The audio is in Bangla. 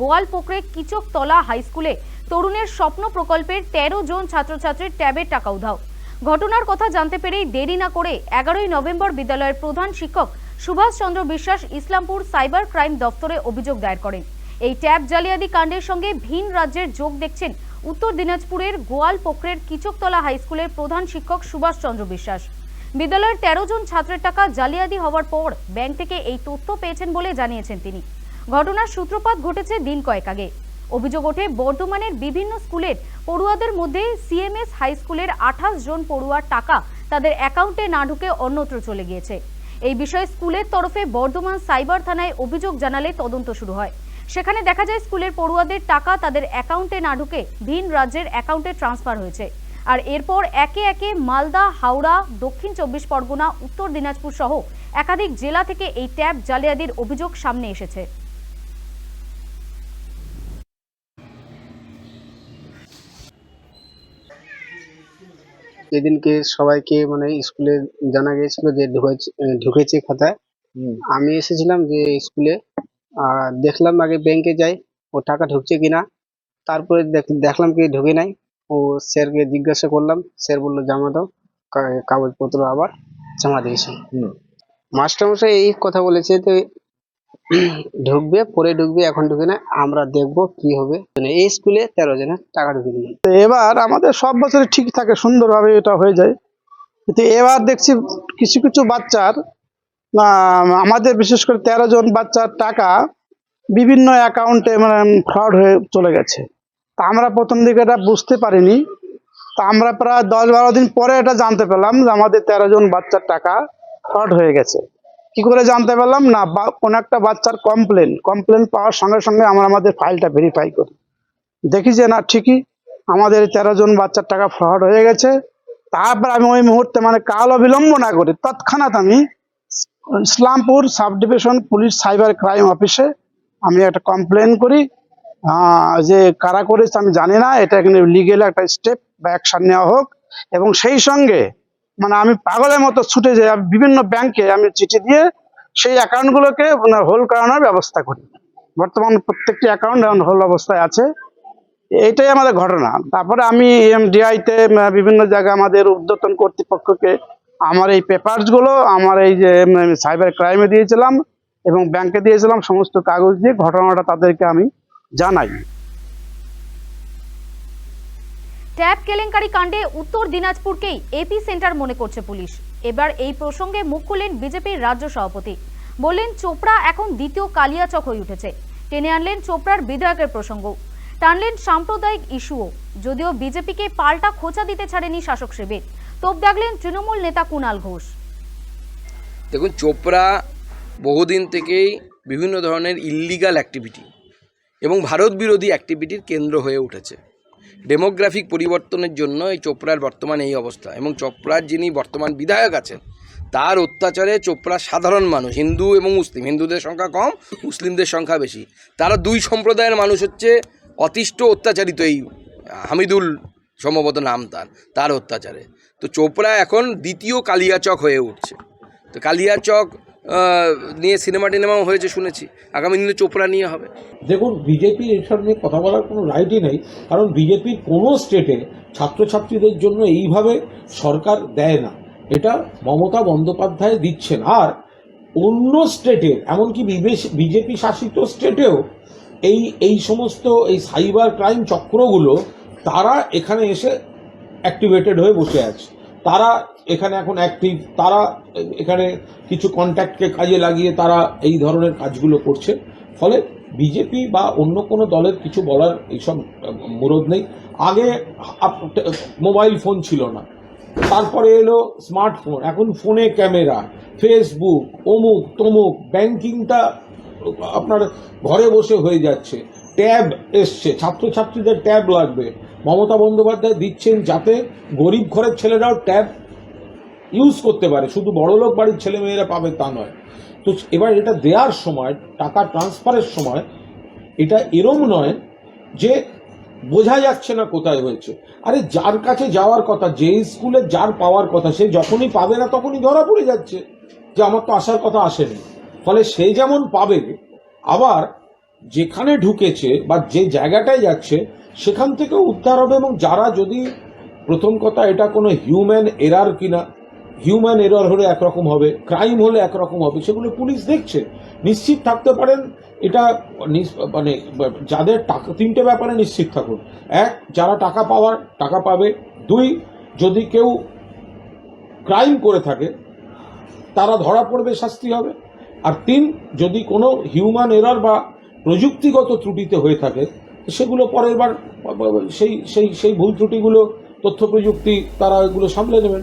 গোয়ালপোখরে কিচকতলা হাই স্কুলে তরুণের স্বপ্ন প্রকল্পের তেরো জন ছাত্রছাত্রীর ট্যাবের টাকা উধাও। ঘটনার কথা জানতে পেরেই দেরি না করে এগারোই নভেম্বর বিদ্যালয়ের প্রধান শিক্ষক সুভাষ চন্দ্র বিশ্বাস ইসলামপুর সাইবার ক্রাইম দফতরে অভিযোগ দায়ের করেন। এই ট্যাব জালিয়াতি কাণ্ডের সঙ্গে ভিন রাজ্যের যোগ দেখছেন উত্তর দিনাজপুরের গোয়ালপোখরের কিচকতলা হাই স্কুলের প্রধান শিক্ষক সুভাষ চন্দ্র বিশ্বাস। বিদ্যালয়ের তেরো জন ছাত্রের টাকা জালিয়াতি হওয়ার পর ব্যাংক থেকে এই তথ্য পেয়েছেন বলে জানিয়েছেন তিনি। ঘটনার সূত্রপাত ঘটেছে দিন কয়েক আগে। অভিযোগ ওঠে, বর্ধমানের বিভিন্ন স্কুলের পড়ুয়াদের মধ্যে সিএমএস হাই স্কুলের আঠাশ জন পড়ুয়ার টাকা তাদের অ্যাকাউন্টে না ঢুকে অন্যত্র চলে গিয়েছে। এই বিষয়ে স্কুলের তরফে বর্ধমান সাইবার থানায় অভিযোগ জানালে তদন্ত শুরু হয়। সেখানে দেখা যায়, স্কুলের পড়ুয়াদের টাকা তাদের অ্যাকাউন্টে না ঢুকে ভিন রাজ্যের অ্যাকাউন্টে ট্রান্সফার হয়েছে। আর এরপর একে একে মালদা, হাওড়া, দক্ষিণ চব্বিশ পরগনা, উত্তর দিনাজপুর সহ একাধিক জেলা থেকে এই ট্যাব জালিয়াতির অভিযোগ সামনে এসেছে। যেদিনকে সবাইকে মানে স্কুলে জানা গিয়েছিল যে ঢুকেছে খাতায়। আমি এসেছিলাম যে স্কুলে আর দেখলাম আগে ব্যাংকে যাই ও টাকা ঢুকছে কিনা। তারপরে দেখ- দেখলাম কি ঢুকে নাই। ও স্যারকে জিজ্ঞাসা করলাম স্যার বলল জমা দাও কাগজপত্র আবার জমা দিয়েছি। মাস্টারমশাই এই কথা বলেছে তো ঢুকবে, পরে ঢুকবে, এখন ঢুকে না, আমরা দেখব কি হবে। মানে এই স্কুলে তেরো জনের টাকা ঢুকে তো এবার আমাদের সব বছরই ঠিক থাকে, সুন্দরভাবে এটা হয়ে যায়। কিন্তু এবার দেখছি কিছু কিছু বাচ্চার আমাদের বিশেষ করে তেরো জন বাচ্চার টাকা বিভিন্ন অ্যাকাউন্টে মানে ফ্রড হয়ে চলে গেছে। তা আমরা প্রথম দিকে এটা বুঝতে পারিনি। তা আমরা প্রায় দশ বারো দিন পরে এটা জানতে পেলাম যে আমাদের তেরো জন বাচ্চার টাকা ফ্রড হয়ে গেছে। কি করে জানতে পারলাম? না কোনো একটা বাচ্চার কমপ্লেন কমপ্লেন পাওয়ার সঙ্গে সঙ্গে আমরা আমাদের ফাইলটা ভেরিফাই করি। দেখি যে না, ঠিকই আমাদের তেরো জন বাচ্চার টাকা ফ্রড হয়ে গেছে। তারপর আমি ওই মুহূর্তে মানে কাল অবিলম্ব না করি, তৎক্ষণাৎ আমি Islampur sub division police cyber crime অফিসে আমি একটা কমপ্লেন করি। যে কারা করেছে আমি জানি না, এটা এখানে লিগেল একটা স্টেপ বা অ্যাকশন নেওয়া হোক। এবং সেই সঙ্গে মানে আমি পাগলের মতো ছুটে যাই বিভিন্ন ব্যাংকে আমি চিঠি দিয়ে সেই অ্যাকাউন্টগুলোকে হোল্ড করানোর ব্যবস্থা করি। বর্তমান প্রত্যেকটি অ্যাকাউন্ট এখন হোল্ড অবস্থায় আছে। এইটাই আমাদের ঘটনা। তারপরে আমি এমডিআই তে উম, বিভিন্ন জায়গায় আমাদের উদ্যতন কর্তৃপক্ষকে আমার এই পেপারসগুলো আমার এই যে সাইবার ক্রাইমে দিয়েছিলাম এবং ব্যাংকে দিয়েছিলাম সমস্ত কাগজ দিয়ে ঘটনাটা তাদেরকে আমি জানাই। ট্যাব কেলেঙ্কারি কাণ্ডে উত্তর দিনাজপুরকেই এপি সেন্টার মনে করছে পুলিশ। এবার এই প্রসঙ্গে মুখ খুললেন বিজেপির রাজ্য সভাপতি। বললেন, চোপড়া এখন দ্বিতীয় কালিয়াচক হয়ে উঠেছে। টেনে আনলেন চোপড়ার বিধায়কের প্রসঙ্গ। টানলেন সাম্প্রদায়িক ইস্যুও। যদিও বিজেপিকে পাল্টা খোঁচা দিতে ছাড়েনি শাসক শিবির। তোপ দাগলেন তৃণমূল নেতা কুণাল ঘোষ। দেখুন, চোপড়া বহুদিন থেকেই বিভিন্ন ধরনের ইল্লিগাল অ্যাক্টিভিটি এবং ভারত বিরোধী অ্যাক্টিভিটির কেন্দ্র হয়ে উঠেছে। ডেমোগ্রাফিক পরিবর্তনের জন্য এই চোপড়ার বর্তমান এই অবস্থা এবং চোপড়ার যিনি বর্তমান বিধায়ক আছেন, তার অত্যাচারে চোপড়ার সাধারণ মানুষ, হিন্দু এবং মুসলিম, হিন্দুদের সংখ্যা কম, মুসলিমদের সংখ্যা বেশি। তারা দুই সম্প্রদায়ের মানুষ হচ্ছে অতিষ্ঠ অত্যাচারিত এই হামিদুল সম্ভবত নাম তার তার অত্যাচারে। তো চোপড়া এখন দ্বিতীয় কালিয়াচক হয়ে উঠছে। তো কালিয়াচক নিয়ে সিনেমা টিনেমাও হয়েছে শুনেছি। আগামী দিনে চোপড়া নিয়ে হবে। দেখুন বিজেপির এসব নিয়ে কথা বলার কোনো রাইটই নেই, কারণ বিজেপির কোনো স্টেটে ছাত্রছাত্রীদের জন্য এইভাবে সরকার দেয় না। এটা মমতা বন্দ্যোপাধ্যায় দিচ্ছেন। আর অন্য স্টেটের এমনকি বিজেপি শাসিত স্টেটেও এই এই সমস্ত এই সাইবার ক্রাইম চক্রগুলো, তারা এখানে এসে অ্যাক্টিভেটেড হয়ে বসে আছে। তারা এখানে এখন অ্যাক্টিভ তারা এখানে কিছু কন্ট্যাক্টকে কাজে লাগিয়ে তারা এই ধরনের কাজগুলো করছে। ফলে বিজেপি বা অন্য কোনো দলের কিছু বলার এইসব মুরদ নেই। আগে মোবাইল ফোন ছিল না। তারপরে এলো স্মার্টফোন এখন ফোনে ক্যামেরা ফেসবুক অমুক, তমুক ব্যাংকিংটা আপনার ঘরে বসে হয়ে যাচ্ছে। ট্যাব এসছে, ছাত্রছাত্রীদের ট্যাব লাগবে। মমতা বন্দ্যোপাধ্যায় দিচ্ছেন যাতে গরিব ঘরের ছেলেরাও ট্যাব ইউজ করতে পারে। শুধু বড়লোক বাড়ির ছেলে মেয়েরা পাবে তা নয়। তো এবার এটা দেওয়ার সময়, টাকা ট্রান্সফারের সময় এটা এরম নয় যে বোঝা যাচ্ছে না কোথায় হয়েছে। আরে যার কাছে যাওয়ার কথা, যে স্কুলে যার পাওয়ার কথা, সে যখনই পাবে না তখনই ধরা পড়ে যাচ্ছে যে আমার তো আসার কথা আসেনি। ফলে সে যেমন পাবে, আবার যেখানে ঢুকেছে বা যে জায়গাটায় যাচ্ছে সেখান থেকেও উদ্ধার হবে এবং যারা যদি প্রথম কথা এটা কোনো হিউম্যান এরার কিনা হিউম্যান এরর হলে একরকম হবে ক্রাইম হলে একরকম হবে, সেগুলো পুলিশ দেখছে। নিশ্চিত থাকতে পারেন, এটা মানে যাদের টাকা, তিনটে ব্যাপারে নিশ্চিত থাকুন। এক, যারা টাকা পাওয়ার, টাকা পাবে। দুই, যদি কেউ ক্রাইম করে থাকে, তারা ধরা পড়বে, শাস্তি হবে। আর তিন, যদি কোনো হিউম্যান এরর বা প্রযুক্তিগত ত্রুটিতে হয়ে থাকে সেগুলো পরের বার সেই সেই সেই ভুল ত্রুটিগুলো তথ্য প্রযুক্তি তারা এগুলো সামলে নেবেন।